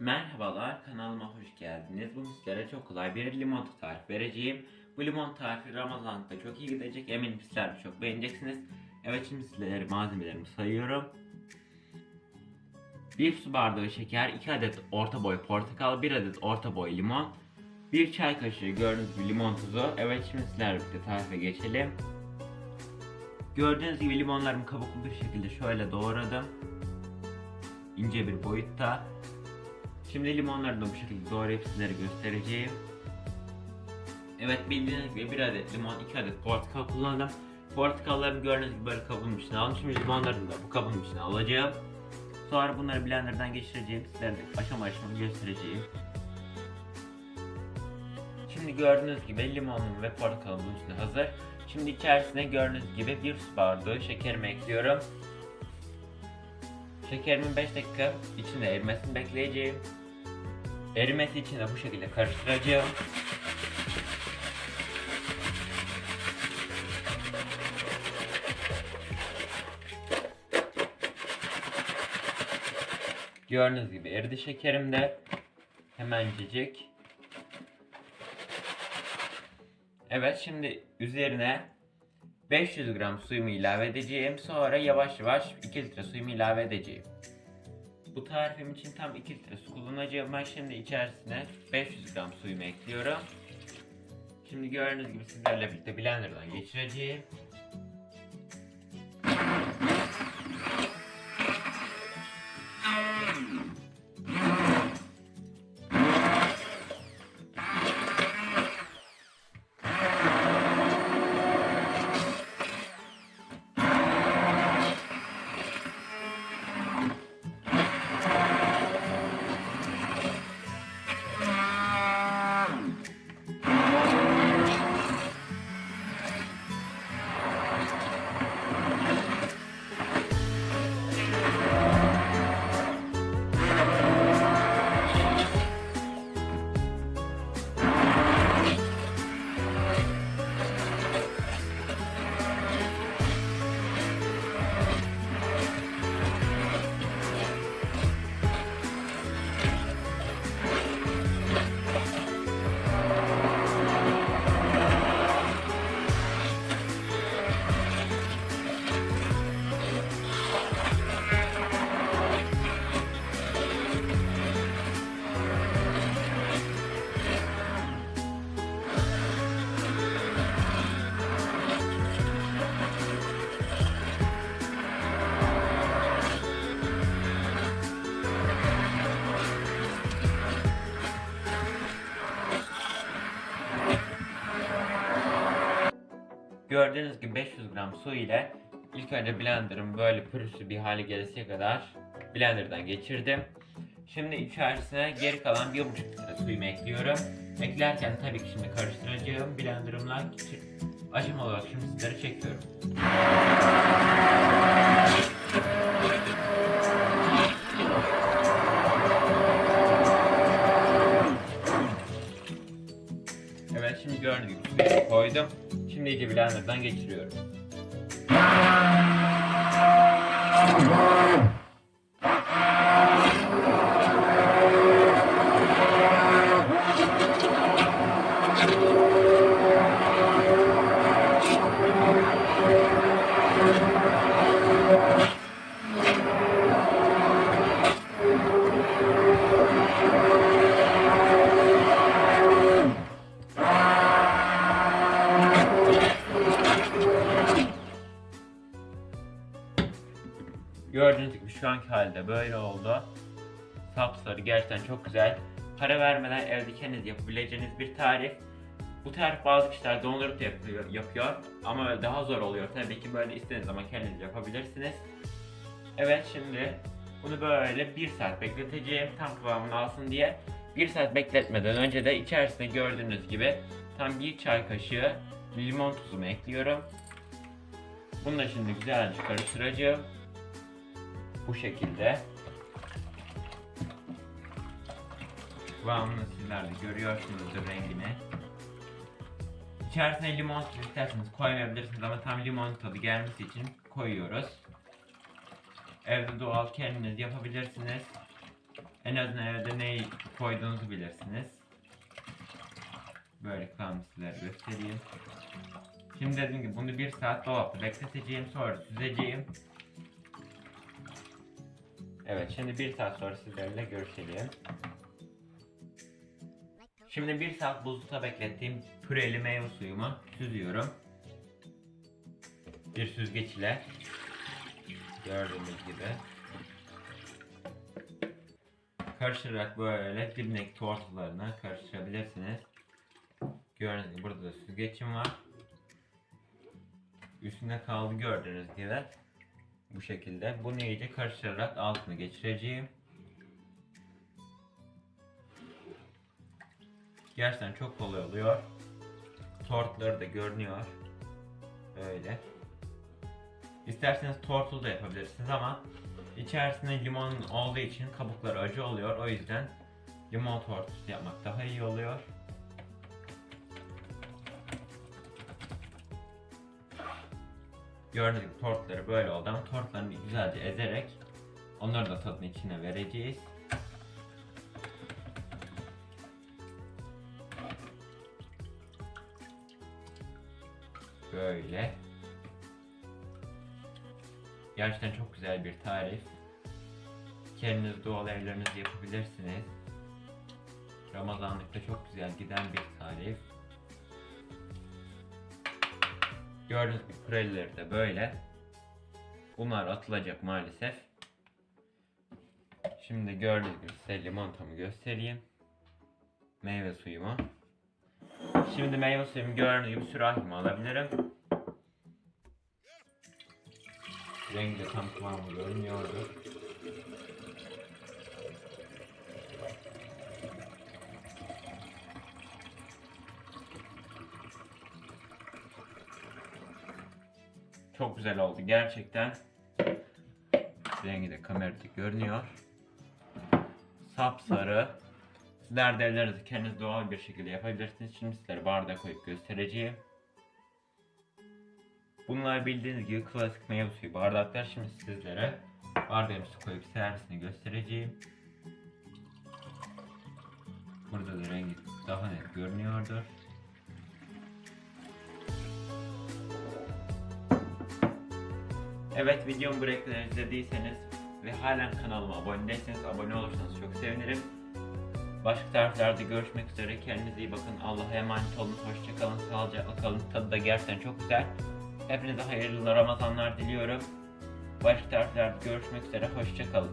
Merhabalar kanalıma hoş geldiniz. Bugün sizlere çok kolay bir limonata tarifi vereceğim. Bu limon tarifi Ramazan'da çok iyi gidecek. Eminim sizler de çok beğeneceksiniz. Evet şimdi sizlere malzemelerimi sayıyorum. 1 su bardağı şeker, 2 adet orta boy portakal, 1 adet orta boy limon, 1 çay kaşığı gördüğünüz gibi limon tuzu. Evet şimdi sizlerle birlikte tarife geçelim. Gördüğünüz gibi limonlarımı kabuklu bir şekilde şöyle doğradım. İnce bir boyutta. Şimdi limonları da bu şekilde doğrayıp sizlere göstereceğim. Evet bildiğiniz gibi bir adet limon, iki adet portakal kullandım. Portakallarımı gördüğünüz gibi böyle kabın içine aldım. Şimdi limonlarını da bu kabın içine alacağım. Sonra bunları blenderdan geçireceğim. Sizlere aşama aşama göstereceğim. Şimdi gördüğünüz gibi limonum ve portakalım bunun içinde hazır. Şimdi içerisine gördüğünüz gibi bir su bardağı şekerimi ekliyorum. Şekerimin 5 dakika içinde erimesini bekleyeceğim. Erimesi için de bu şekilde karıştıracağım. Gördüğünüz gibi eridi şekerim de hemencecik. Evet şimdi üzerine 500 gram suyumu ilave edeceğim. Sonra yavaş yavaş 2 litre suyumu ilave edeceğim. Bu tarifim için tam 2 litre su kullanacağım. Ben şimdi içerisine 500 gram suyumu ekliyorum. Şimdi gördüğünüz gibi sizlerle birlikte blenderdan geçireceğim. Gördüğünüz gibi 500 gram su ile ilk önce blenderım böyle pürüzlü bir hale gelesiye kadar blenderdan geçirdim. Şimdi içerisine geri kalan 1,5 litre suyumu ekliyorum. Eklerken tabii ki şimdi karıştıracağım blenderımla aşama olarak şimdi sizlere çekiyorum. Evet şimdi gördüğünüz gibi suyu koydum. İyice blenderdan geçiriyorum. Şu anki halde böyle oldu. Sapsarı gerçekten çok güzel. Para vermeden evde kendiniz yapabileceğiniz bir tarif. Bu tarif bazı kişiler dondurup da yapıyor, yapıyor ama daha zor oluyor. Tabii ki böyle istediğiniz zaman kendiniz yapabilirsiniz. Evet şimdi bunu böyle bir saat bekleteceğim tam kıvamını alsın diye. Bir saat bekletmeden önce de içerisine gördüğünüz gibi tam bir çay kaşığı limon tuzumu ekliyorum. Bunu da şimdi güzelce karıştıracağım. Bu şekilde. Kıvamını sizler de görüyorsunuzdur rengini. İçerisine limon isterseniz koymayabilirsiniz ama tam limon tadı gelmesi için koyuyoruz. Evde doğal kendiniz yapabilirsiniz. En azından evde neyi koyduğunuzu bilirsiniz. Böyle kalan sizlere göstereyim. Şimdi dediğim gibi bunu bir saat dolapta bekleteceğim sonra süzeceğim. Evet şimdi bir saat sonra sizlerle görüşelim. Şimdi bir saat buzlukta beklettiğim püreli meyve suyumu süzüyorum. Bir süzgeç ile gördüğünüz gibi karıştırarak böyle dibindeki tortularına karıştırabilirsiniz. Gördüğünüz gibi burada da süzgeçim var. Üstünde kaldı gördüğünüz gibi. Bu şekilde. Bunu iyice karıştırarak altını geçireceğim. Gerçekten çok kolay oluyor. Tortları da görünüyor. Böyle. İsterseniz tortul da yapabilirsiniz ama içerisinde limon olduğu için kabukları acı oluyor. O yüzden limon tortusu yapmak daha iyi oluyor. Gördüğünüz gibi tortları böyle oldu ama tortlarını güzelce ezerek onları da tadını içine vereceğiz. Böyle. Gerçekten çok güzel bir tarif. Kendiniz doğal evlerinizde yapabilirsiniz. Ramazanlıkta çok güzel giden bir tarif. Gördüğünüz gibi püreleri de böyle. Bunlar atılacak maalesef. Şimdi gördüğünüz gibi size limonatamı göstereyim. Meyve suyumu. Şimdi meyve suyumu gördüğünüz gibi sürahime alabilirim. Rengi de tam kıvamı görünüyordu. Çok güzel oldu gerçekten. Rengi de kamerada görünüyor. Sapsarı. Sizler de evlerinizde kendiniz doğal bir şekilde yapabilirsiniz. Şimdi sizlere bardağa koyup göstereceğim. Bunlar bildiğiniz gibi klasik meyve suyu bardaklar. Şimdi sizlere bardağımızı koyup servisini göstereceğim. Burada da rengi daha net görünüyordur. Evet videomu buraya kadar izlediyseniz ve halen kanalıma abone değilseniz abone olursanız çok sevinirim. Başka tariflerde görüşmek üzere. Kendinize iyi bakın. Allah'a emanet olun. Hoşçakalın. Sağlıcakla kalın. Tadı da gerçekten çok güzel. Hepinize hayırlı Ramazanlar diliyorum. Başka tariflerde görüşmek üzere. Hoşçakalın.